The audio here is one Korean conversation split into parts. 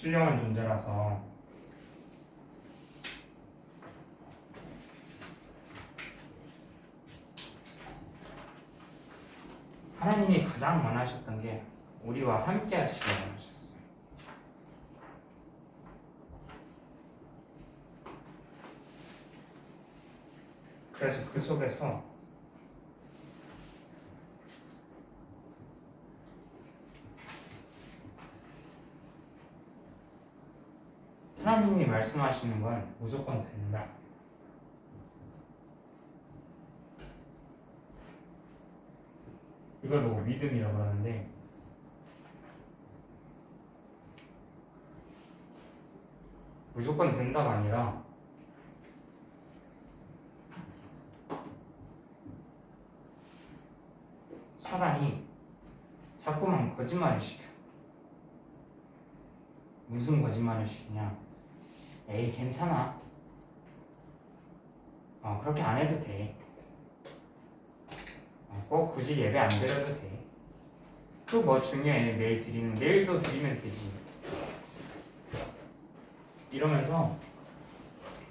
신령한 존재라서 하나님이 가장 원하셨던 게 우리와 함께 하시길 원하셨어요. 그래서 그 속에서 하나님이 말씀하시는 건 무조건 된다. 이걸 보고 믿음이라고 하는데 무조건 된다가 아니라 사단이 자꾸만 거짓말을 시켜. 무슨 거짓말을 시키냐? 에이 괜찮아. 어 그렇게 안 해도 돼. 어, 꼭 굳이 예배 안 드려도 돼. 그 뭐 중요해 내일 드리는 내일도 드리면 되지. 이러면서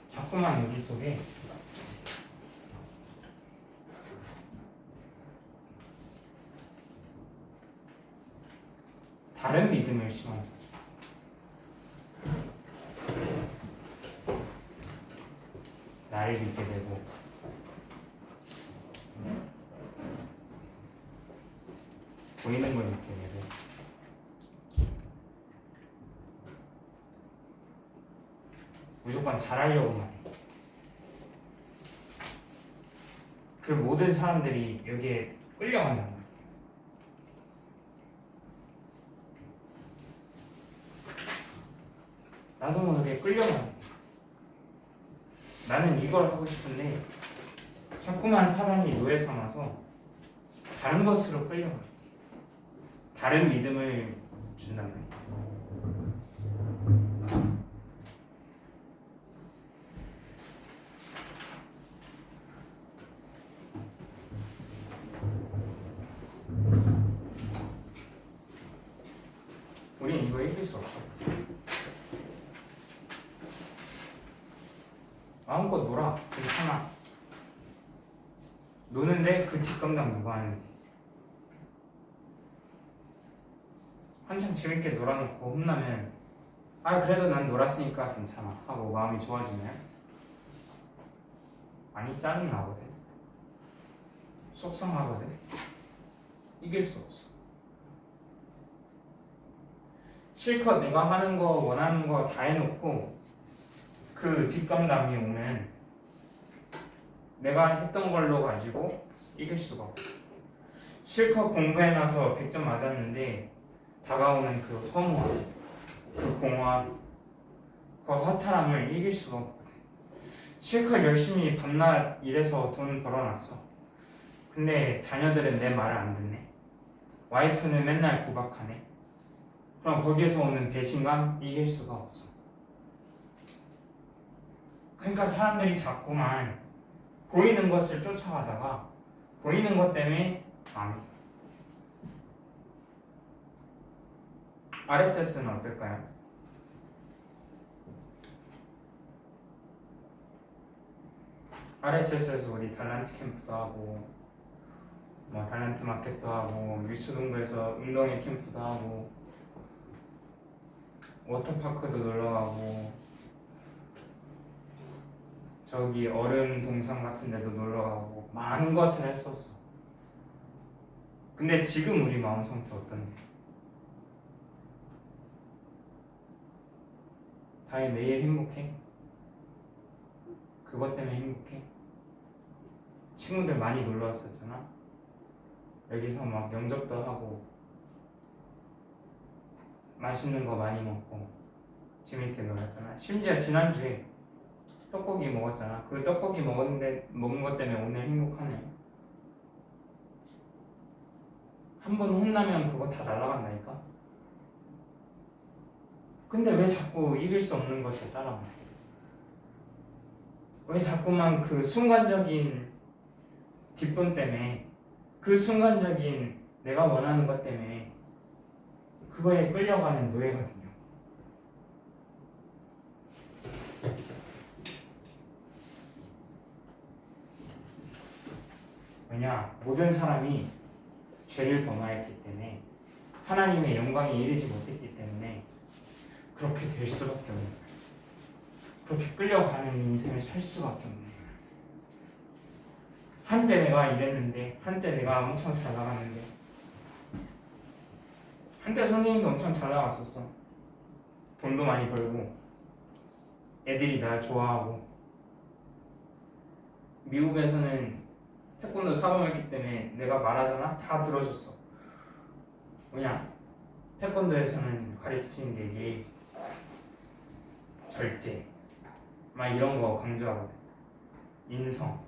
자꾸만 우리 속에 다른 믿음을 심어. 나를 믿게 되고 보이는 걸 믿게 되고 무조건 잘하려고만 해. 그 모든 사람들이 여기에 끌려간단 말이야. 나도 모르게 끌려가. 나는 이걸 하고 싶은데 자꾸만 사람이 노예 삼아서 다른 것으로 끌려가. 다른 믿음을 준단 말이야. 우린 이거 이길 수 없어. 마음껏 놀아. 괜찮아. 노는데 그 뒷감당 누가 하는데. 한참 재밌게 놀아놓고 혼나면 아 그래도 난 놀았으니까 괜찮아 하고 마음이 좋아지나요? 아니 짜증나거든 속상하거든 이길 수 없어 실컷 내가 하는 거 원하는 거 다 해놓고 그 뒷감당이 오면 내가 했던 걸로 가지고 이길 수가 없어. 실컷 공부해놔서 100점 맞았는데 다가오는 그 허무함, 그 공허함, 그 허탈함을 이길 수가 없고 실컷 열심히 밤낮 일해서 돈 벌어놨어. 근데 자녀들은 내 말을 안 듣네. 와이프는 맨날 구박하네. 그럼 거기에서 오는 배신감 이길 수가 없어. 그러니까 사람들이 자꾸만 보이는 것을 쫓아가다가 보이는 것 때문에 망. RSS는 어떨까요? RSS에서 우리 달란트 캠프도 하고 뭐 달란트 마켓도 하고 유수동부에서 운동회 캠프도 하고 워터파크도 놀러 가고 저기 얼음 동상 같은 데도 놀러 가고 많은 것을 했었어. 근데 지금 우리 마음 상태 어떤데? 다이 매일 행복해? 그것 때문에 행복해? 친구들 많이 놀러 왔었잖아. 여기서 막 영접도 하고 맛있는 거 많이 먹고 재밌게 놀았잖아. 심지어 지난주에 떡고기 먹었잖아. 그 떡고기 먹었는데 먹은 것 때문에 오늘 행복하네. 한 번 혼나면 그거 다 날아간다니까. 근데 왜 자꾸 이길 수 없는 것을 따라와? 왜 자꾸만 그 순간적인 기쁨 때문에 그 순간적인 내가 원하는 것 때문에 그거에 끌려가는 노예거든요. 뭐냐 모든 사람이 죄를 범하였기 때문에 하나님의 영광에 이르지 못했기 때문에 그렇게 될 수밖에 없는. 그렇게 끌려가는 인생을 살 수밖에 없는. 한때 내가 이랬는데 한때 내가 엄청 잘 나갔는데 한때 선생님도 엄청 잘 나갔었어. 돈도 많이 벌고 애들이 날 좋아하고 미국에서는 태권도 사범했기 때문에 내가 말하잖아 다 들어줬어. 뭐냐 태권도에서는 가르치는 게 예의, 절제, 막 이런 거 강조하거든. 인성.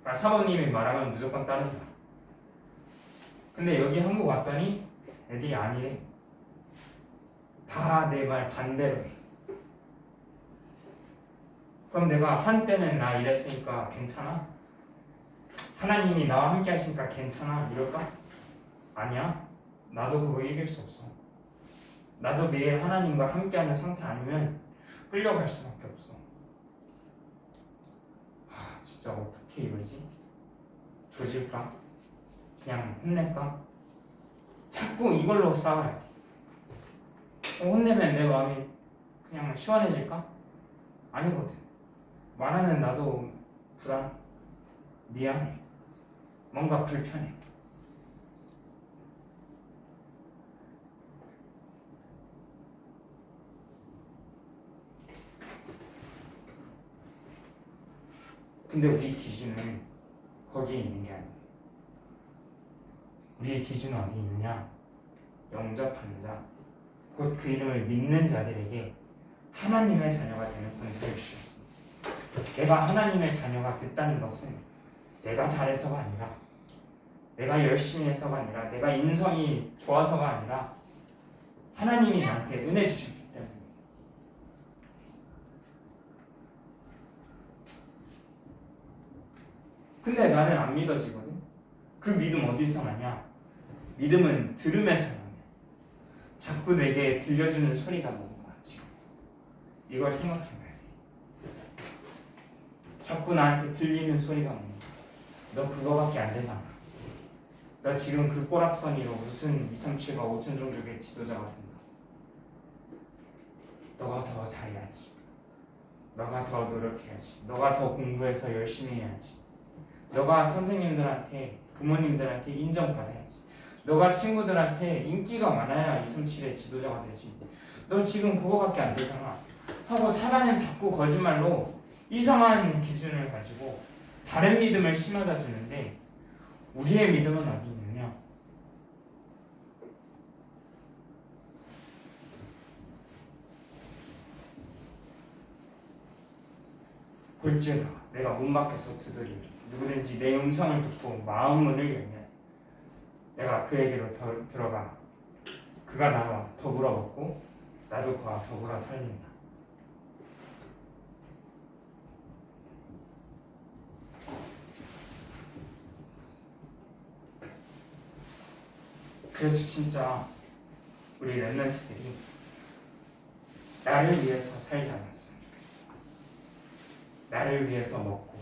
그러니까 사범님이 말하면 무조건 따른다. 근데 여기 한국 왔더니 애들이 아니래. 다 내 말 반대로 해. 그럼 내가 한때는 나 이랬으니까 괜찮아? 하나님이 나와 함께 하시니까 괜찮아? 이럴까? 아니야. 나도 그거 이길 수 없어. 나도 매일 하나님과 함께하는 상태 아니면 끌려갈 수밖에 없어. 하, 진짜 어떻게 이러지? 조질까? 그냥 혼낼까? 자꾸 이걸로 싸워야 돼. 어, 혼내면 내 마음이 그냥 시원해질까? 아니거든. 말하는 나도 불안, 미안해. 뭔가 불편해. 근데 우리 기준은 거기에 있는 게 아니야. 우리의 기준은 어디 있느냐? 영접한 자, 곧 그 이름을 믿는 자들에게 하나님의 자녀가 되는 권세를 주셨습니다. 내가 하나님의 자녀가 됐다는 것은 내가 잘해서가 아니라 내가 열심히 해서가 아니라 내가 인성이 좋아서가 아니라 하나님이 나한테 은혜 주셨기 때문에 근데 나는 안 믿어지거든. 그 믿음 어디서 나냐? 믿음은 들음에서 나냐? 자꾸 내게 들려주는 소리가 뭔가 지금. 이걸 생각해봐야 돼. 자꾸 나한테 들리는 소리가 뭔가 너 그거밖에 안 되잖아. 너 지금 그 꼬락서니로 무슨 2, 3, 7과 5천 종족의 지도자가 된다. 너가 더 잘해야지. 너가 더 노력해야지. 너가 더 공부해서 열심히 해야지. 너가 선생님들한테 부모님들한테 인정받아야지. 너가 친구들한테 인기가 많아야 2, 3, 7의 지도자가 되지. 너 지금 그거밖에 안 되잖아. 하고 사단은 자꾸 거짓말로 이상한 기준을 가지고 다른 믿음을 심어다 주는데 우리의 믿음은 어디 있느냐? 볼지어다 내가 문 밖에서 두드리니 누구든지 내 음성을 듣고 마음 문을 열면 내가 그에게로 더, 들어가 그가 나와 더불어 먹고 나도 그와 더불어 살린다 그래서 진짜 우리 랩런트들이 나를 위해서 살지 않았으면 좋겠어 나를 위해서 먹고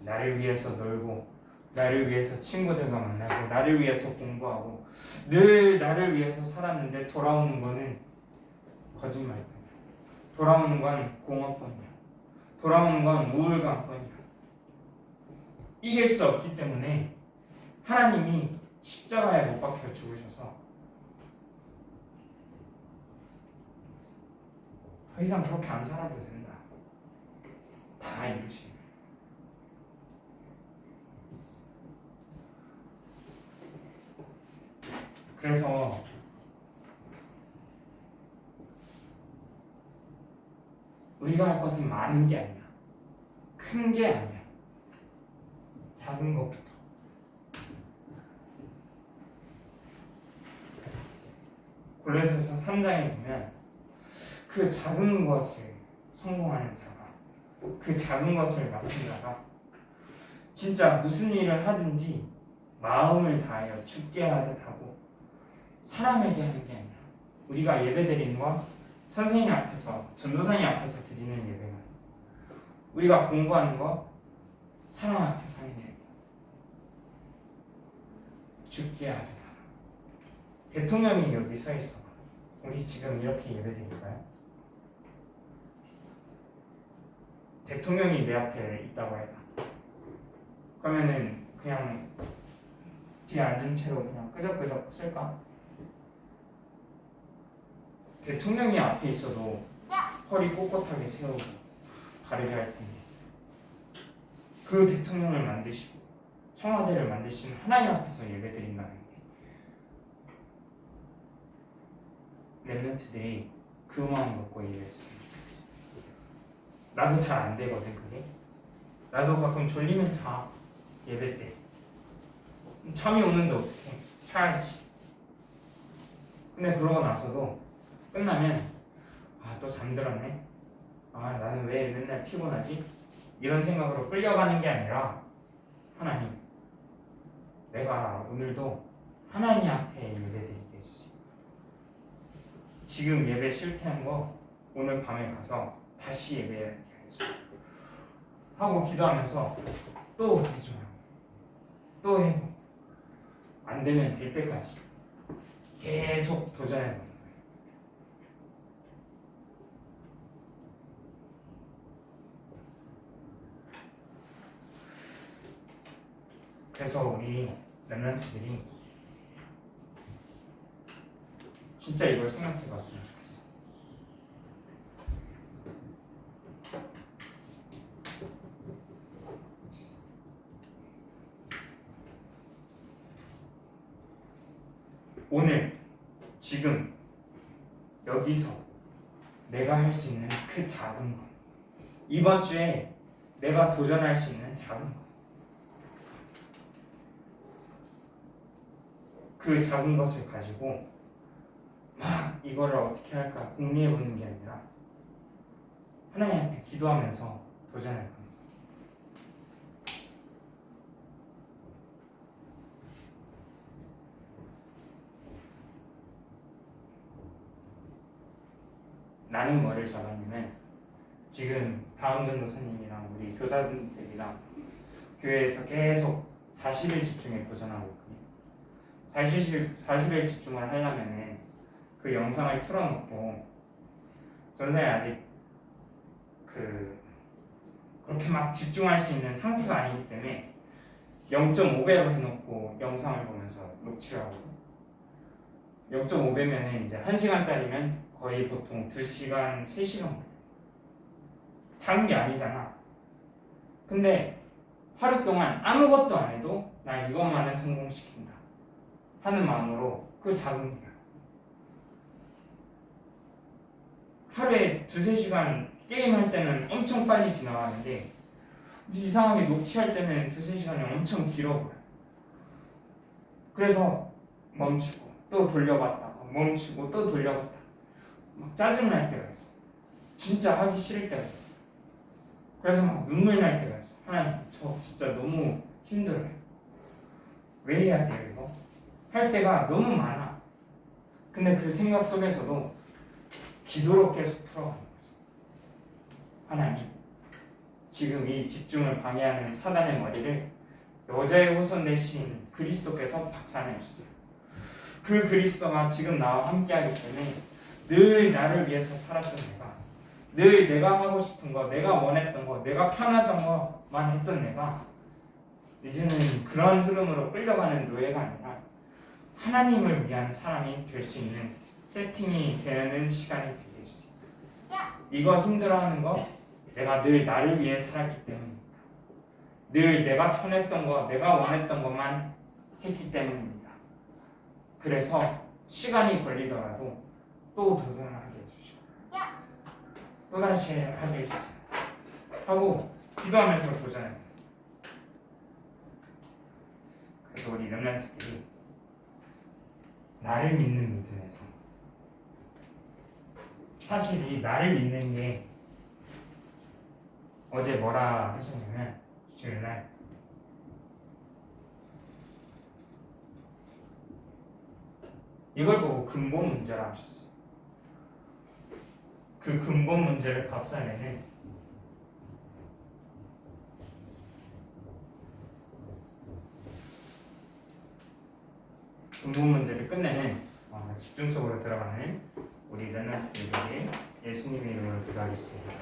나를 위해서 놀고 나를 위해서 친구들과 만나고 나를 위해서 공부하고 늘 나를 위해서 살았는데 돌아오는 거는 거짓말뿐이야. 돌아오는 건 공허뿐이야. 돌아오는 건 우울감뿐이야. 이길 수 없기 때문에 하나님이 십자가에 못 박혀 죽으셔서 더 이상 그렇게 안 살아도 된다 다 이루시 그래서 우리가 할 것은 많은 게 아니야. 큰 게 아니야. 작은 것부터. 골로새서 3장에 보면 그 작은 것을 성공하는 자가 그 작은 것을 맡은 자가 진짜 무슨 일을 하든지 마음을 다하여 죽게 하듯 하고 사람에게 하는 게 아니라 우리가 예배 드리는 건 선생님 앞에서 전도사님 앞에서 드리는 예배가 우리가 공부하는 거 사람 앞에서 하는 게 아니라 죽게 하리라. 대통령이 여기 서 있어. 우리 지금 이렇게 예배드릴까요? 대통령이 내 앞에 있다고 해라. 그러면은 그냥 뒤에 앉은 채로 그냥 끄적끄적 쓸까? 대통령이 앞에 있어도 허리 꼿꼿하게 세우고 바르게 할 텐데 그 대통령을 만드시고 청와대를 만드신 하나님 앞에서 예배드린다는 데 랩런트들이 그 마음 먹고 예배했으면 좋겠어 나도 잘 안 되거든 그게. 나도 가끔 졸리면 자 예배 때. 잠이 오는데 어떡해? 자야지. 근데 그러고 나서도 끝나면 아 또 잠들었네. 아 나는 왜 맨날 피곤하지? 이런 생각으로 끌려가는 게 아니라 하나님 내가 오늘도 하나님 앞에 해주세요 지금 예배 실패한 거 오늘 밤에 가서 다시 해주세요 하고 기도하면서 또 해줘요 또 해고 안 되면 될 때까지 계속 도전해. 그래서 우리 랩런트들이 진짜 이걸 생각해 봤으면 좋겠어. 오늘, 지금, 여기서 내가 할 수 있는 그 작은 것. 이번 주에 내가 도전할 수 있는 작은 것. 그 작은 것을 가지고 막 이거를 어떻게 할까 궁리해 보는 게 아니라 하나님 앞에 기도하면서 도전할 겁니다. 나는 뭐를 잡았냐면 지금 다음 전도사님이랑 우리 교사분들이랑 교회에서 계속 40일 집중에 도전하고 있거든요. 40일, 40일 집중을 하려면은 그 영상을 틀어놓고 전사님 아직 그 그렇게 막 집중할 수 있는 상태가 아니기 때문에 0.5배로 해놓고 영상을 보면서 녹취를 하거든. 0.5배면은 이제 1시간짜리면 거의 보통 2시간, 3시간 걸려. 작은 게 아니잖아. 근데 하루 동안 아무것도 안 해도 나 이것만은 성공시킨다. 하는 마음으로 그 작은 거야. 하루에 두세 시간 게임할 때는 엄청 빨리 지나가는데 이상하게 녹취할 때는 두세 시간이 엄청 길어 보여. 그래서 멈추고 또 돌려봤다가 멈추고 또 돌려봤다. 막 짜증날 때가 있어. 진짜 하기 싫을 때가 있어. 그래서 막 눈물 날 때가 있어. 하나님, 저 진짜 너무 힘들어요. 왜 해야 돼요, 이거? 할 때가 너무 많아. 근데 그 생각 속에서도 기도로 계속 풀어가는 거죠. 하나님, 지금 이 집중을 방해하는 사단의 머리를 여자의 호손 대신 그리스도께서 박살내 주세요. 그 그리스도가 지금 나와 함께하기 때문에 늘 나를 위해서 살았던 내가, 늘 내가 하고 싶은 거, 내가 원했던 거, 내가 편하던 거만 했던 내가 이제는 그런 흐름으로 끌려가는 노예가 아니라 하나님을 위한 사람이 될 수 있는 세팅이 되는 시간이 되게 해주세요. 이거 힘들어하는 거 내가 늘 나를 위해 살았기 때문입니다. 늘 내가 편했던 거, 내가 원했던 것만 했기 때문입니다. 그래서 시간이 걸리더라도 또 도전을 하게 해주시고 또 다시 하게 해주세요. 하고 기도하면서 도전해요. 그래서 우리 렘런트들이 나를 믿는 믿음에서 사실 이 나를 믿는 게 어제 뭐라 하셨냐면 주일날 이걸 보고 근본 문제라 하셨어요. 그 근본 문제를 박살내는 중부 문제를 끝내는 어, 집중 속으로 들어가는 우리 랩런트들에게 예수님의 이름으로 기도하겠습니다.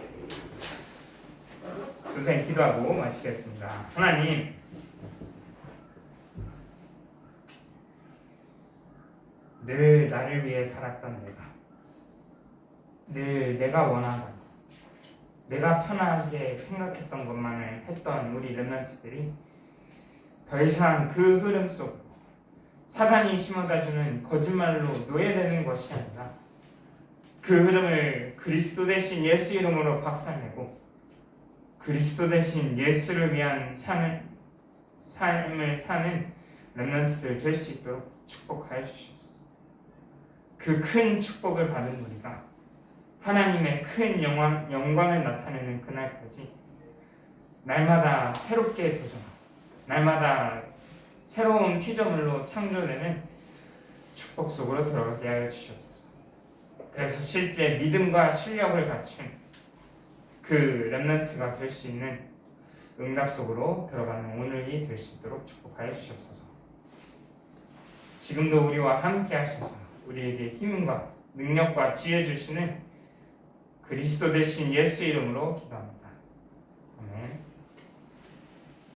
두생 기도하고 마치겠습니다. 하나님 늘 나를 위해 살았던 내가 늘 내가 원하던 내가 편하게 생각했던 것만을 했던 우리 랩런트들이 더 이상 그 흐름 속으로 사단이 심어다주는 거짓말로 노예되는 것이 아니라 그 흐름을 그리스도 대신 예수 이름으로 박살내고 그리스도 대신 예수를 위한 삶을, 삶을 사는 랩런트들 될 수 있도록 축복하여 주시옵소서. 그 큰 축복을 받은 우리가 하나님의 큰 영광, 영광을 나타내는 그날까지 날마다 새롭게 도전하고 날마다 새로운 피조물로 창조되는 축복 속으로 들어가게 하여 주시옵소서. 그래서 실제 믿음과 실력을 갖춘 그 렘넌트가 될 수 있는 응답 속으로 들어가는 오늘이 될 수 있도록 축복하여 주시옵소서. 지금도 우리와 함께 하셔서 우리에게 힘과 능력과 지혜 주시는 그리스도 대신 예수 이름으로 기도합니다. 아멘.